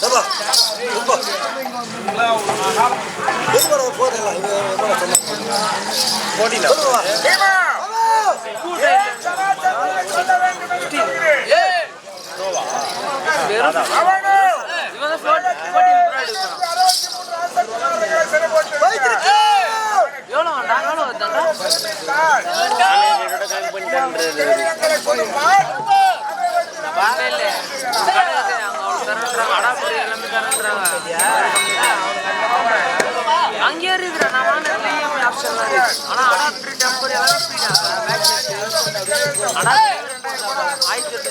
எவ்வளோ அங்கேயே இருக்கிறேன் நான் வாங்கினது இஎம்ஐ ஆப்ஷன் ஆனால் அடாப்டர் டெம்பர் எல்லாமே ஆயிரத்தி எட்டு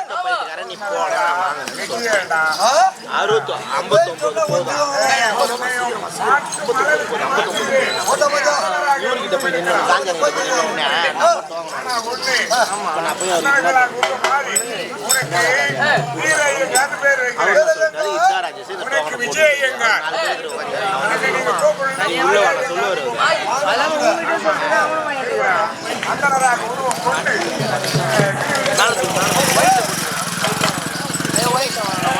நீ போடா அறுபத்தி ஐம்பத்தொம்பது போதும் இவர்கிட்ட போய் நின்று காஞ்சன நான் போய் அவர் சொல்லிட்டாரு இத்தாராஜ்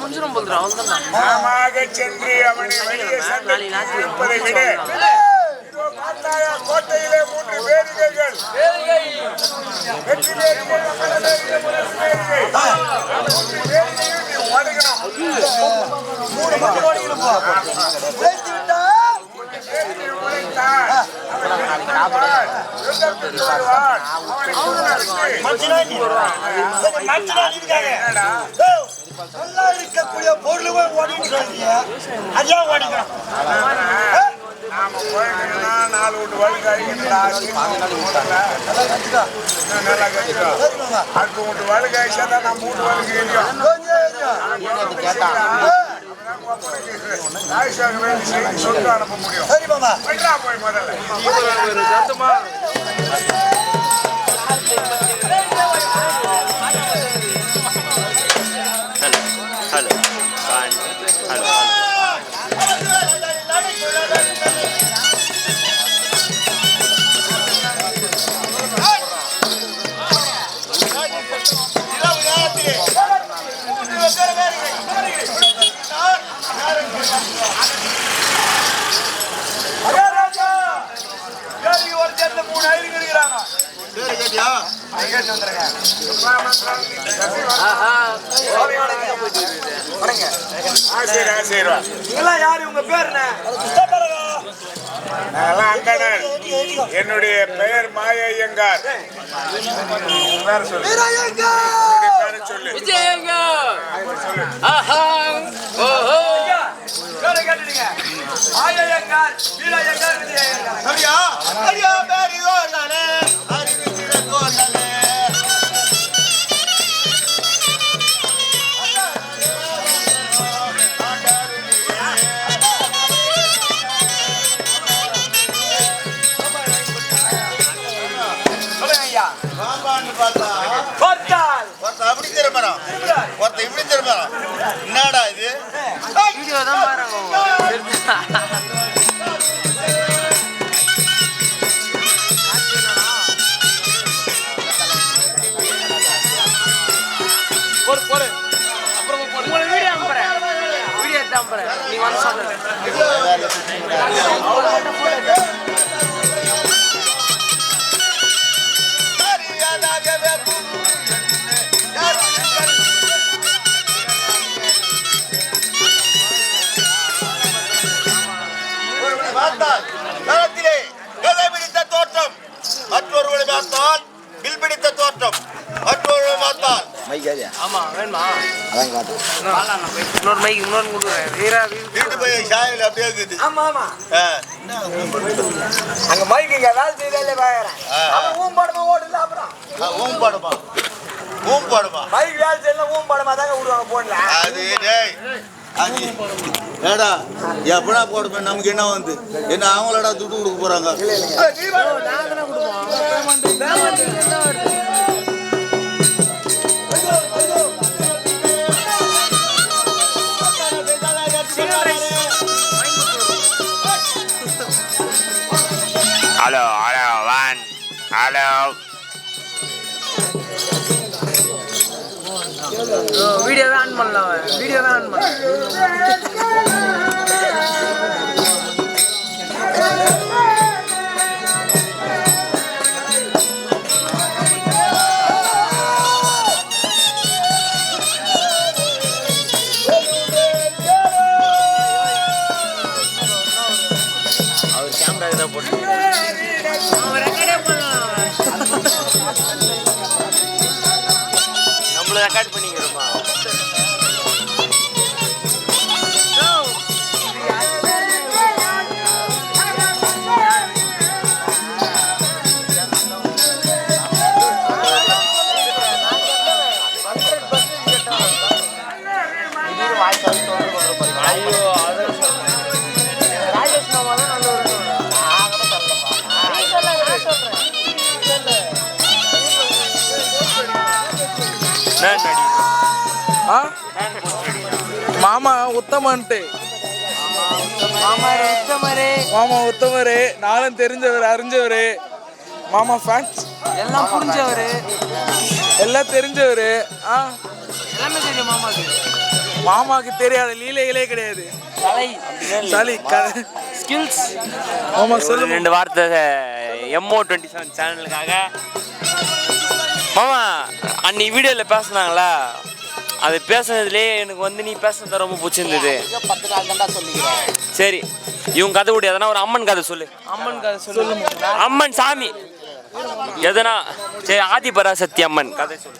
முடிஞ்சிடும் போதும் அவன் சென்று அவனை வெளியே விட கோட்டையிலே மூன்று வெற்றி மூன்று வேடிக்கைகள் நல்லா இருக்கக்கூடிய பொருளுமே ஓடிக்கிறோம் நாம நாலு வழி நல்லா அடுத்த வழி தான் நம்ம வீட்டு வழி சொல்லிட்டு அனுப்ப முடியும் சரி மாமா. போய்டா போய் முதல்ல. நீங்களாம் யாரு? உங்க பேர் என்னுடைய பெயர் மாயையங்கார். பேர் சொல்லு. சொல்லு. ஐயா ได้ வேணுமா இன்னொரு மைக் இன்னொரு கொடுக்குறேன். வீரா வீ- வீட்டு போய் சாயல் அப்படியே இருக்குது. ஆமா ஆமா. அங்க மைக்கு இங்க வேலை செய்யறதே பாக்குறேன். அவன் ஊம் படமா ஓடுல அப்புறம்? ஊம் பாடுமா. ஊம் பாடுமா. மைக் வேலை செய்யல ஊம் படமா தாங்க விடுவாங்க போன்ல அது டேய் அது ஏடா எப்படா போடுமே நமக்கு என்ன வந்து? என்ன அவங்களடா துட்டு கொடுக்க போறாங்க? ஹலோ வீடியோவே ஆன் பண்ணல அவன் வீடியோவே ஆன் பண்ணல அவர் கேமரா தான் போட்டு ரெக்கார்ட் பண்ணிக்கிறோமா மாமா உத்தமன்ட்டு. மாமா உத்தமரே நானும் தெரிஞ்சவர் அறிஞ்சவர். மாமா ஃபேன்ஸ் எல்லாம் புரிஞ்சவரு. எல்லாம் தெரிஞ்சவர். ஆ. எல்லாமே தெரியும் மாமாக்கு மாமாக்கு தெரியாத லீலைகளே கிடையாது. சளி ஸ்கில்ஸ் மாமா சொல்லுங்க ரெண்டு வார்த்தை எம்ஓ டுவெண்ட்டி செவன் சேனலுக்காக மாமா அன்னைக்கு வீடியோவில் பேசுனாங்களா? அது பேசுனதுலேயே எனக்கு வந்து நீ பேசுனது ரொம்ப பிடிச்சிருந்தது. பத்து நாள் தான்டா சொல்லிக்கிறேன். சரி இவங்க கதை விடு எதனா ஒரு அம்மன் கதை சொல்லு. அம்மன் கதை சொல்லு. அம்மன் சாமி. எதனா சரி ஆதிபராசக்தி அம்மன் கதை சொல்லு.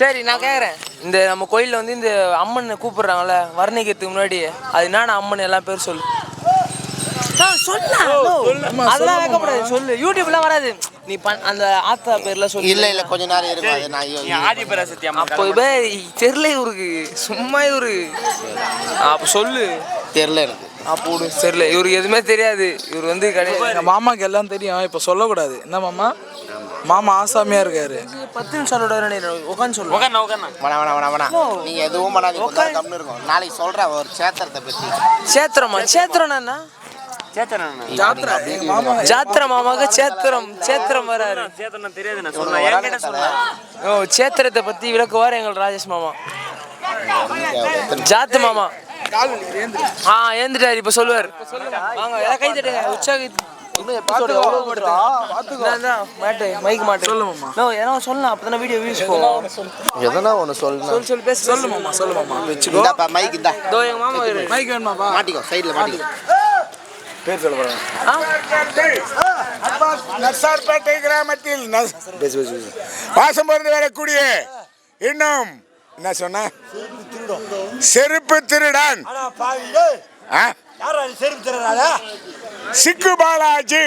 சரி நான் கேக்குறேன். இந்த நம்ம கோயில்ல வந்து இந்த அம்மனை கூப்பிடுறாங்கல்ல வர்ணிக்கிறதுக்கு முன்னாடி அது என்னென்ன அம்மன் எல்லாம் பேர் சொல்லு. அதெல்லாம். வைக்கப்படாது சொல்லு. யூடியூப்லாம் வராது. நீ பண் அந்த ஆத்தா பேர்ல சொல்லு. இல்ல இல்ல கொஞ்ச நேரம் இருக்கும் அது நான் அப்போ இப்போ தெரியல இவருக்கு சும்மா இவரு. அப்போ சொல்லு. தெரியல எனக்கு. அப்போ விடு தெரியல இவருக்கு எதுவுமே தெரியாது. இவர் வந்து கிடையாது எங்க மாமாக்கு எல்லாம் தெரியும். இப்ப சொல்லக்கூடாது. என்ன மாமா? மாமா ஆசாமியா இருக்காரு. பத்து நிமிஷம் உட்காந்து சொல்லு. நீங்க எதுவும் பண்ணாதீங்க. கம்னு இருக்கும். நாளைக்கு சொல்றேன் ஒரு சேத்திரத்தை பத்தி. சேத்திரமா? சேத்திரம் என்ன? ஜாத்திர மாமாக்கு சேத்திரம் சேத்திரம் வராரு. ஓ சேத்திரத்தை பத்தி விளக்குவார் எங்கள் ராஜேஷ் மாமா. ஜாத்து மாமா. ஆ ஏந்துட்டாரு இப்ப சொல்லுவார். வாங்க கை தட்டுங்க. உற்சாக இன்னும் எபிசோடு எவ்வளோ மாட்டு மாட்டு மைக் மாட்டு. சொல்லு மாமா. நோ ஏன்னா சொல்லலாம் அப்பதானே வீடியோ வியூஸ் போகும். எதனா ஒண்ணு சொல்லணும். சொல்லு சொல்லு பேசு சொல்லு மாமா சொல்லு மாமா. வச்சுக்கோ இந்தாப்பா மைக் இந்தா. இதோ எங்க மாமா இரு மைக் வேணுமாப்பா? மாட்டிக்கோ சைடுல மாட்டிக்கோ. பேர் சொல்ல நர்சார்பேட்டை கிராமத்தில் வாசம் பொருந்து வரக்கூடிய இன்னும் என்ன சொன்ன? செருப்பு திருடன். சிக்கு பாலாஜி.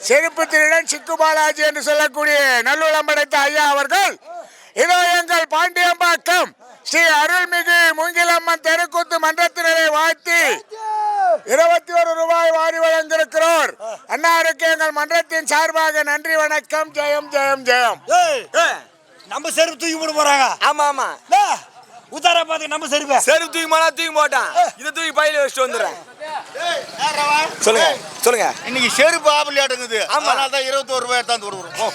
செருப்பு திருடன் சிக்கு பாலாஜி என்று சொல்லக்கூடிய நல்லுளம் படைத்த ஐயா அவர்கள் இதோ எங்கள் பாண்டியம்பாக்கம் ஸ்ரீ அருள்மிகு மூங்கிலம்மன் தெருக்கூத்து மன்றத்தினரை வாழ்த்தி இருபத்தி ஒரு ரூபாய் வாரி வழங்கியிருக்கிறோர். அன்னாருக்கு எங்கள் மன்றத்தின் சார்பாக நன்றி வணக்கம் ஜெயம் ஜெயம் ஜெயம். ஏய் நம்ம செருப்பு தூக்கி போட போறாங்க. ஆமா ஆமா. டே, உத்தார பார்த்து நம்ம செருப்பை. செருப்பு தூக்கி போனா தூக்கி போட்டான். இதை தூக்கி பையில வச்சுட்டு வந்துடுறேன். சொல்லுங்க சொல்லுங்க. இன்னைக்கு செருப்பு ஆப்பிள் ஆட்டுங்குது. ஆமா. அதனால தான் இருபத்தோரு ரூபாய் எடுத்தாந்து கொடுக்குறோம் போ.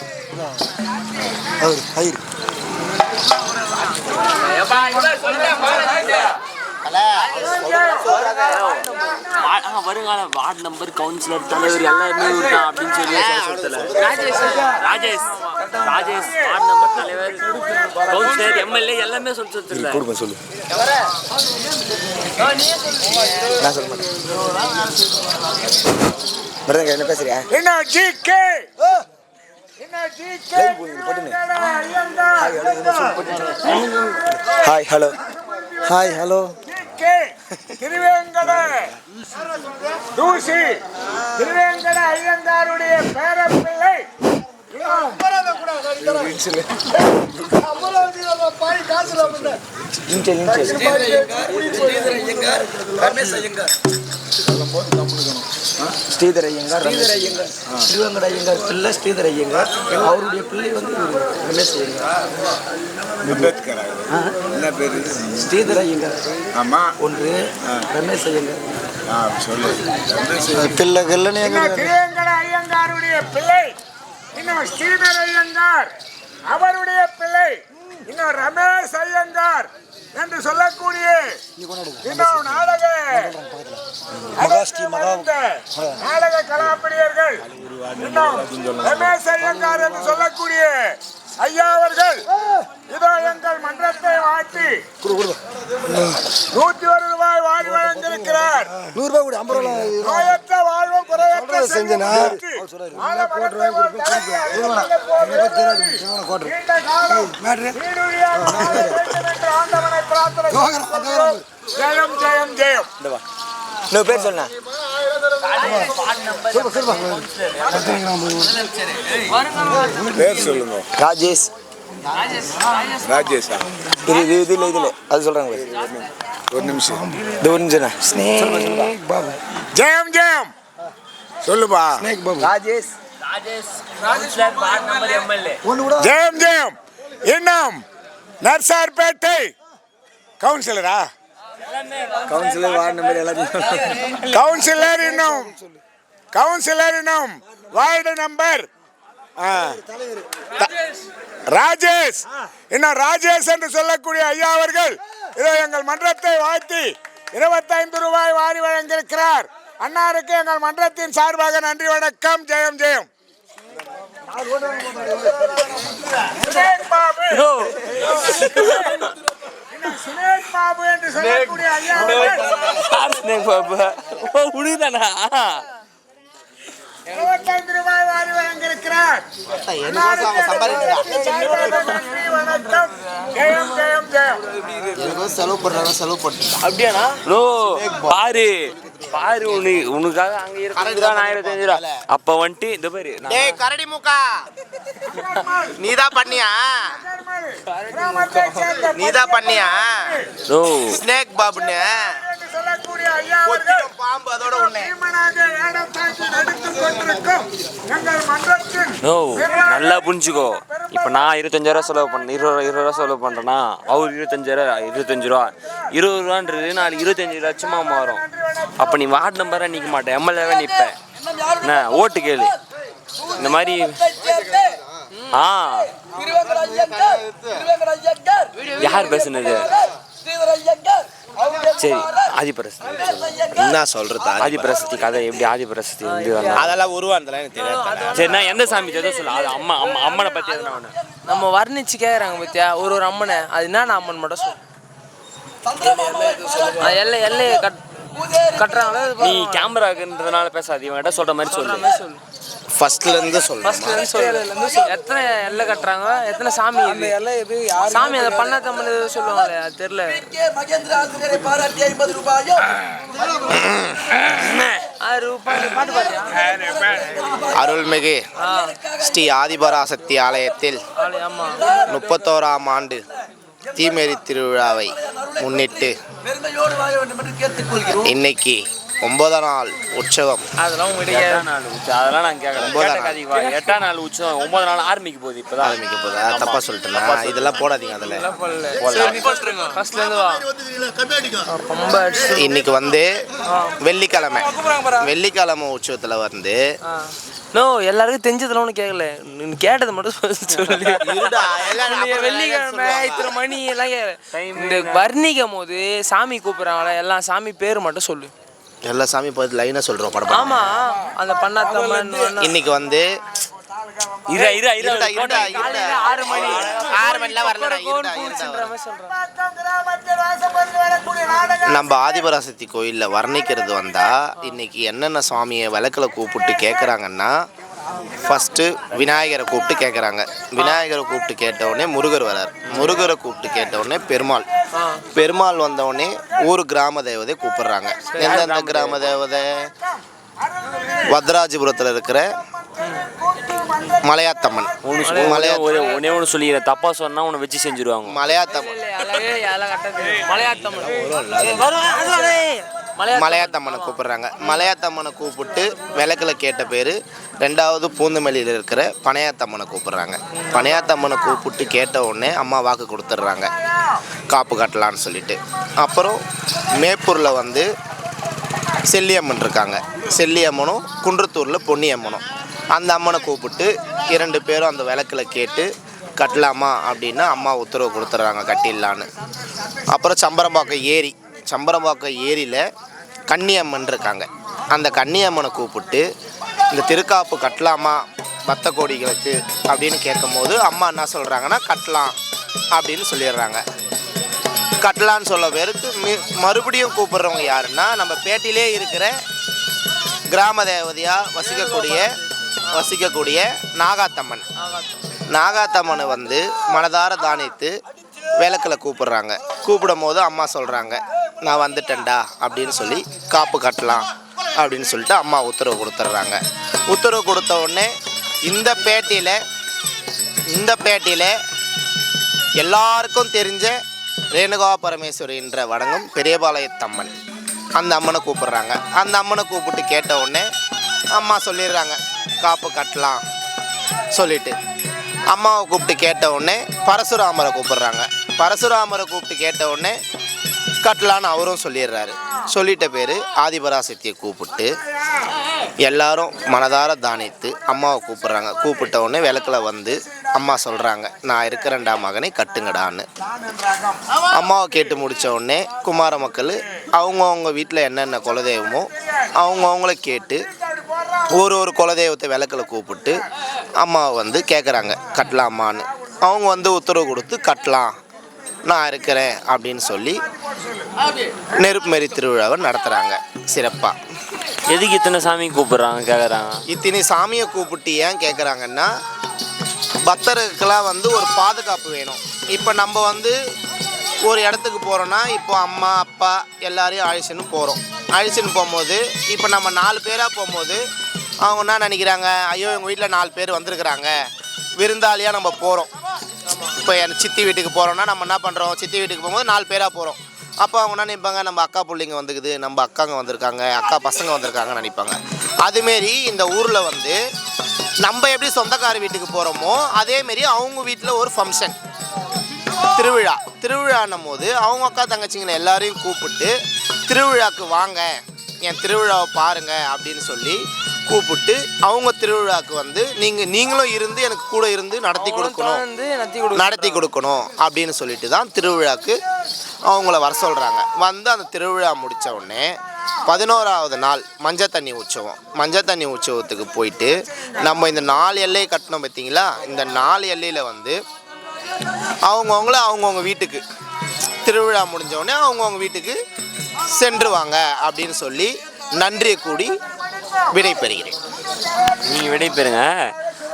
வருங்கால வார்டு நம்பர் கவுன்சிலர் தலைவர் எல்லாருமே விட்டான் அப்படின்னு சொல்லி ராஜேஷ். ராஜேஷ். ராஜேஷ் வார்டு நம்பர் தலைவர் கவுன்சிலர் எம்எல்ஏ எல்லாமே சொல்லி கொடுப்பேன் சொல்லு நான் சொல்ல மாட்டேன். மருதங்க என்ன பேசுறியா? என்ன GK hi hello. Hi hello. GK Thiruvenkata. தூசி. திருவேங்கட ஐயங்காருடைய பேரப்பிள்ளை இன்ச்சல் ஸ்ரீதர் ஐயங்கார் ஸ்ரீதர் ஐயங்கார். திருவங்கட ஐயங்கார் பிள்ளை ஸ்ரீதர் ஐயங்கார். அவருடைய பிள்ளை வந்து ரமேஷ் ஐயங்கார். என்ன பேரு? ஸ்ரீதர் ஐயங்கார். ஆமா. ஒன்று ரமேஷ் ஐயங்கார். சொல்லு. பிள்ளை திருவேங்கட ஐயங்காருடைய பிள்ளை? இன்னும் ஸ்ரீதர் ஐயங்கார். அவருடைய பிள்ளை. இன்னும் ரமேஷ் ஐயங்கார். என்று சொல்லக்கூடிய இன்னும் நாடக மகாஸ்ரீ மகா நாடக கலாப்பிரியர்கள் இன்னும் ரமேஷ் ஐயங்கார் என்று சொல்லக்கூடிய ஐயா அவர்கள் இதோ எங்கள் மன்றத்தை வாழ்த்தி நூத்தி ஒரு ரூபாய் வாரி வழங்கியிருக்கிறார். நூறு ரூபாய் கூட ஐம்பது ரூபாய் நோயற்ற வாழ்வும் குறையற்ற செஞ்சனா? ஜெயம் ஜெயம் ஜெயம். பேர் சொன்னா பேர் சொல்லுங்க. ராஜேஷ். ராஜேஷா? இது இது இதில் இதில் அது சொல்கிறாங்க ஒரு நிமிஷம். இது ஒரு நிமிஷம் ஸ்னேக் பாபு. ஜெயம் ஜெயம். சொல்லுப்பா. Snake Babu. Rajesh. Rajesh councillor ward number MLA ஒன்று கூட ஜெயம். ஜெயம் இன்னும் நர்சார்பேட்டை கவுன்சிலரா? கவுன்சிலர் வார்டு நம்பர் எல்லாத்தையும் கவுன்சிலர் இன்னும். கவுன்சிலர் இன்னும். Ward number. ராஜேஷ். இன்னும் ராஜேஷ் என்று சொல்லக்கூடிய ஐயா அவர்கள் இதோ எங்கள் மன்றத்தை வாழ்த்தி இருபத்தைந்து ரூபாய் வாரி வழங்கியிருக்கிறார். அன்னாருக்கு எங்கள் மன்றத்தின் சார்பாக நன்றி வணக்கம். ஜெயம் ஜெயம். பாபு பாபு என்று சொல்லக்கூடிய ஐயா அவர்கள் ஸ்னேக் பாபு. ஓ உடுதானா இருபத்தைந்து ரூபாய் வாரி வழங்கியிருக்கிறார் அன்னாருக்கு சார்பாக நன்றி வணக்கம். ஜெயம் ஜெயம் ஜெயம். செலவு பண்ணுறாங்க செலவு பண்ணுறாங்க அப்படியாண்ணா? நோ பாரு. பாரு உனக்கு உனக்காக அங்க இருபத்தஞ்சு ரூபா நான் இருபத்தஞ்சு ரூபா. அப்ப வந்துட்டு இந்த பாரு டேய் கரடி முக்கா. நீதான் பண்ணியா? நீதான் பண்ணியா நோ ஸ்னேக் பாபுன்னு என்று சொல்லக்கூடிய ஐயா அவர்கள் பாம்பு அதோட ஒண்ணு பீமனாக வேடம் தாங்கி நடித்துக் கொண்டிருக்கும் எங்கள் மன்றத்தின் நோ நல்லா புரிஞ்சுக்கோ. இப்போ நான் இருபத்தஞ்சாயிரம் செலவு பண்ண இருபது இருபது ரூபா செலவு பண்ணுறேன்னா அவர் இருபத்தஞ்சாயிரம் இருபத்தஞ்சு ரூபா. இருபது ரூபான்றது நாளைக்கு இருபத்தஞ்சு லட்சமா மாறும். அப்போ நீ வார்டு நம்பராக நிற்க மாட்டேன் எம்எல்ஏவே நிற்பேன் என்ன ஓட்டு கேளு. இந்த மாதிரி ஆ. யார் பேசுனது? சரி ஆதிபரசதி என்ன சொல்றது ஆதிபரசதி கதை எப்படி ஆதிபரசதி வந்து? அதெல்லாம் உருவானதெல்லாம் எனக்கு தெரியாது. சரி நான் எந்த சாமி எதோ சொல்லு அது அம்மா அம்மா அம்மனை பற்றி எதுனா ஒன்று நம்ம வர்ணிச்சு கேட்குறாங்க பத்தியா? ஒரு ஒரு அம்மனை. அது என்ன அம்மன் மட்டும் சொல்லு. எல்லை எல்லையை கட் கட்டுறாங்களோ நீ கேமராக்குன்றதுனால பேசாது இவன்கிட்ட சொல்ற மாதிரி சொல்லு. சொல்லு. ஃபர்ஸ்ட்ல இருந்து சொல்றேன். ஃபர்ஸ்ட்ல சொல்லு எத்தனை எல்லை கட்டுறாங்க? எத்தனை சாமி சாமி அதை பண்ண தமிழ் சொல்லுவாங்களே அது தெரியல. அருள்மிகு. ஆ. ஸ்ரீ ஆதிபராசக்தி ஆலயத்தில் முப்பத்தோராம் ஆண்டு தீமெரி திருவிழாவை முன்னிட்டு இன்னைக்கு ஒன்பதாம் நாள் உற்சவம். அதெல்லாம் உங்ககிட்ட எட்டாம் நாள் உச்சம் அதெல்லாம் நான் கேட்கல. எட்டாம் நாள் உச்சம் ஒன்பது நாள் ஆரம்பிக்க போகுது இப்பதான். ஆரம்பிக்க போகுது. தப்பா சொல்லிட்டேன். இதெல்லாம் போடாதீங்க அதில். ஃபர்ஸ்ட்ல இருந்து வா. ரொம்ப அடிச்சு இன்னைக்கு வந்து வெள்ளிக்கிழமை. வெள்ளிக்கிழமை உற்சவத்தில் வந்து நோ எல்லாருக்கும் தெரிஞ்சதெல்லாம் ஒன்றும் கேட்கல நீ கேட்டதை மட்டும் சொல்லு. வெள்ளிக்கிழமை. இத்தனை மணி எல்லாம் இந்த வர்ணிக்கும் போது சாமி கூப்பிடுறாங்களே எல்லாம் சாமி பேர் மட்டும் சொல்லு. எல்லா சாமி பார்த்து லைனாக சொல்கிறோம் படம் ஆமா அந்த பண்ணாத்தம்மன் இன்னைக்கு வந்து இரா இரா இரா இருடா, இருடா, இருடா. காலையில ஆறு மணி ஆறு மணிலாம் வரலடா, இருடா, இருடா. நம்ம ஆதிபராசக்தி கோயிலில் வர்ணிக்கிறது வந்தா இன்னைக்கு என்னென்ன சுவாமியை விளக்கில் கூப்பிட்டு கேட்குறாங்கன்னா ஃபஸ்ட்டு விநாயகரை கூப்பிட்டு கேட்குறாங்க விநாயகரை கூப்பிட்டு கேட்டவுடனே முருகர் வரார். முருகரை கூப்பிட்டு கேட்டவுடனே பெருமாள். பெருமாள் வந்தவுடனே ஊர் கிராம தேவதை கூப்பிடுறாங்க. எந்தெந்த கிராம தேவதை? வத்ராஜபுரத்தில் இருக்கிற மலையாத்தம்மன். மலையா ஒரே ஒன்னே ஒன்று சொல்லிக்கிறேன். தப்பா சொன்னா உன்னை வச்சு செஞ்சுருவாங்க. மலையாத்தம்மன். மலையாத்தம்மன். மலையாத்தம்மனை கூப்பிடுறாங்க. மலையாத்தம்மனை கூப்பிட்டு விளக்கில் கேட்ட பேர் ரெண்டாவது பூந்தமல்லியில் இருக்கிற பனையாத்தம்மனை கூப்பிடுறாங்க. பனையாத்தம்மனை கூப்பிட்டு கேட்ட உடனே அம்மா வாக்கு கொடுத்துட்றாங்க. காப்பு கட்டலான்னு சொல்லிட்டு. அப்புறம் மேப்பூரில் வந்து செல்லியம்மன் இருக்காங்க. செல்லியம்மனும் குன்றத்தூரில் பொன்னியம்மனும். அந்த அம்மனை கூப்பிட்டு இரண்டு பேரும் அந்த விளக்கில் கேட்டு கட்டலாமா அப்படின்னா அம்மா உத்தரவு கொடுத்துட்றாங்க கட்டிடலான்னு. அப்புறம் சம்பரம்பாக்கம் ஏரி. சம்பரம்பாக்கம் ஏரியில் கன்னியம்மன் இருக்காங்க. அந்த கன்னியம்மனை கூப்பிட்டு இந்த திருக்காப்பு கட்டலாமா? பத்த கோடிகளுக்கு அப்படின்னு கேட்கும்போது அம்மா என்ன சொல்கிறாங்கன்னா கட்டலாம் அப்படின்னு சொல்லிடுறாங்க. கட்டலான்னு சொல்ல பேருக்கு மறுபடியும் கூப்பிட்றவங்க யாருன்னா நம்ம பேட்டிலே இருக்கிற கிராம தேவதையாக வசிக்கக்கூடிய வசிக்கக்கூடிய நாகாத்தம்மன். நாகாத்தம்மனை வந்து மனதார தானித்து விளக்கில் கூப்பிடுறாங்க. கூப்பிடும் போது அம்மா சொல்கிறாங்க நான் வந்துட்டேன்டா அப்படின்னு சொல்லி காப்பு கட்டலாம் அப்படின்னு சொல்லிட்டு அம்மா உத்தரவு கொடுத்துட்றாங்க. உத்தரவு கொடுத்த உடனே இந்த பேட்டியில் இந்த பேட்டியில் எல்லாருக்கும் தெரிஞ்ச ரேணுகா பரமேஸ்வரின்ற வடங்கும் பெரியபாளையத்தம்மன். அந்த அம்மனை கூப்பிட்றாங்க. அந்த அம்மனை கூப்பிட்டு கேட்ட உடனே அம்மா சொல்லிடுறாங்க காப்பு கட்டலாம். சொல்லிட்டு அம்மாவை கூப்பிட்டு கேட்ட உடனே பரசுராமரை கூப்பிட்றாங்க. பரசுராமரை கூப்பிட்டு கேட்ட உடனே கட்டலான்னு அவரும் சொல்லிடுறாரு. சொல்லிட்ட பேர் ஆதிபராசக்தியை கூப்பிட்டு எல்லாரும் மனதார தானித்து அம்மாவை கூப்பிட்றாங்க. கூப்பிட்ட உடனே விளக்கில் வந்து அம்மா சொல்கிறாங்க நான் இருக்கிறேன்டா மகனை கட்டுங்கடான்னு. அம்மாவை கேட்டு முடித்த உடனே குமார மக்கள் அவங்கவுங்க வீட்டில் என்னென்ன குலதெய்வமோ அவங்கவுங்கள கேட்டு ஒரு ஒரு குலதெய்வத்தை விளக்கில் கூப்பிட்டு அம்மாவை வந்து கேட்குறாங்க கட்டலாமான்னு. அவங்க வந்து உத்தரவு கொடுத்து கட்டலாம். நான் இருக்கிறேன் அப்படின்னு சொல்லி நெருப்புமரி திருவிழாவை நடத்துகிறாங்க சிறப்பாக எதுக்கு இத்தனை சாமி கூப்பிடுறாங்க கேக்குறாங்க? இத்தனை சாமியை கூப்பிட்டு ஏன் கேட்குறாங்கன்னா பக்தர்களுக்கெல்லாம் வந்து ஒரு பாதுகாப்பு வேணும். இப்போ நம்ம வந்து ஒரு இடத்துக்கு போகிறோன்னா இப்போ அம்மா அப்பா எல்லாரையும் அழிச்சுன்னு போகிறோம் அழிச்சுன்னு போகும்போது இப்போ நம்ம நாலு பேராக போகும்போது அவங்க என்ன நினைக்கிறாங்க? ஐயோ எங்கள் வீட்டில் நாலு பேர் வந்திருக்கிறாங்க. விருந்தாளியாக நம்ம போகிறோம் இப்போ என் சித்தி வீட்டுக்கு போகிறோன்னா நம்ம என்ன பண்ணுறோம் சித்தி வீட்டுக்கு போகும்போது நாலு பேராக போகிறோம் அப்போ அவங்க என்ன நினைப்பாங்க? நம்ம அக்கா பிள்ளைங்க வந்துக்குது நம்ம அக்காங்க வந்திருக்காங்க அக்கா பசங்க வந்திருக்காங்கன்னு நினைப்பாங்க. அதுமாரி இந்த ஊரில் வந்து நம்ம எப்படி சொந்தக்கார வீட்டுக்கு போகிறோமோ அதேமாரி அவங்க வீட்டில் ஒரு ஃபங்க்ஷன் திருவிழா. திருவிழான்னும் போது அவங்க அக்கா தங்கச்சிங்களை எல்லாரையும் கூப்பிட்டு திருவிழாக்கு வாங்க. என் திருவிழாவை பாருங்கள் அப்படின்னு சொல்லி கூப்பிட்டு அவங்க திருவிழாக்கு வந்து நீங்கள் நீங்களும் இருந்து எனக்கு கூட இருந்து நடத்தி கொடுக்கணும். நடத்தி கொடு நடத்தி கொடுக்கணும் அப்படின்னு சொல்லிட்டு தான் திருவிழாக்கு அவங்கள வர சொல்கிறாங்க வந்து அந்த திருவிழா முடித்த உடனே பதினோராவது நாள் மஞ்சள் தண்ணி உற்சவம். மஞ்சள் தண்ணி உற்சவத்துக்கு போயிட்டு நம்ம இந்த நாலு எல்லையை கட்டினோம் பார்த்தீங்களா இந்த நாலு எல்லையில் வந்து அவங்கவுங்கள அவங்கவுங்க வீட்டுக்கு திருவிழா முடிஞ்ச உடனே அவங்கவுங்க வீட்டுக்கு சென்றுவாங்க அப்படின்னு சொல்லி நன்றியை கூடி விடை பெறுகிறேன் நீங்க விடை பெறுங்க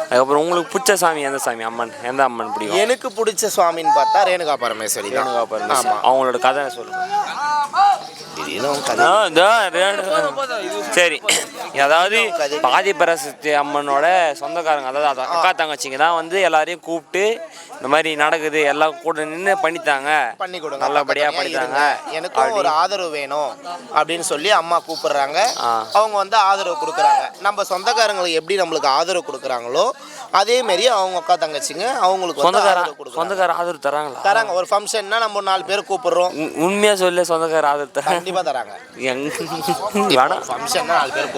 அதுக்கப்புறம் உங்களுக்கு பிடிச்ச சாமி எந்த சாமி? அம்மன். எந்த அம்மன் பிடிக்கும்? எனக்கு பிடிச்ச சுவாமின்னு பார்த்தா ரேணுகா பரமேஸ்வரி ரேணுகா பரமேஸ்வரி. அவங்களோட கதை கதை சரி. அதாவது பாதி பராசக்தி அம்மனோட சொந்தக்காரங்க அதாவது அது அக்கா தங்கச்சிங்க தான் வந்து எல்லாரையும் கூப்பிட்டு இந்த மாதிரி நடக்குது எல்லாம் கூட நின்று பண்ணித்தாங்க. பண்ணி கொடுங்க நல்லபடியா பக்கத்துலயே பண்ணித்தாங்க. எனக்கும் ஒரு ஆதரவு வேணும் அப்படின்னு சொல்லி அம்மா கூப்பிடுறாங்க. அவங்க வந்து ஆதரவு கொடுக்குறாங்க. நம்ம சொந்தக்காரங்களுக்கு எப்படி நம்மளுக்கு ஆதரவு கொடுக்குறாங்களோ அதே மாரி அவங்க அக்கா தங்கச்சிங்க அவங்களுக்கு வந்து சொந்தக்கார ஆதரவு தராங்களா? தராங்க. ஒரு ஃபங்க்ஷன்னா நம்ம நாலு பேர் கூப்பிடுறோம். உ- உண்மையா சொல்லு சொந்தக்கார ஆதரவு தர கண்டிப்பா தராங்க. எங்க வேணாம் ஃபங்க்ஷன்னா நாலு பேர்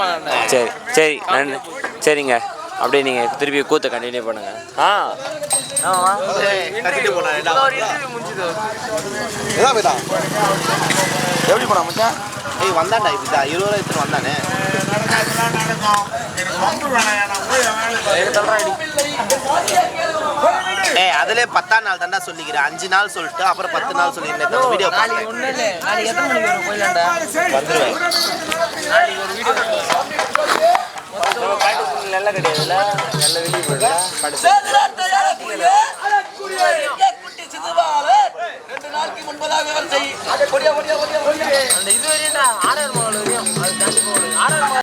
விளாண்டேன் சரி சரி நன்றி சரிங்க. அப்படியே நீங்கள் திருப்பி கூத்த கண்டினியூ பண்ணுங்க. ஆ. எப்படி போனா மச்சான்? ஏய் வந்தாண்டா இப்படி இருபது ரூபா எடுத்துட்டு வந்தானே. ஏய் அதுல பத்தாம் நாள் தாண்டா சொல்லிக்கிறேன். அஞ்சு நாள் சொல்லிட்டு அப்புறம் பத்து நாள் சொல்லியிருந்தேன் வீடியோ வந்துருவேன். நல்ல கிடையாதுல்ல நல்ல வெளியே போயிடல ரெண்டு நாளைக்கு முன்பதாக வரையும்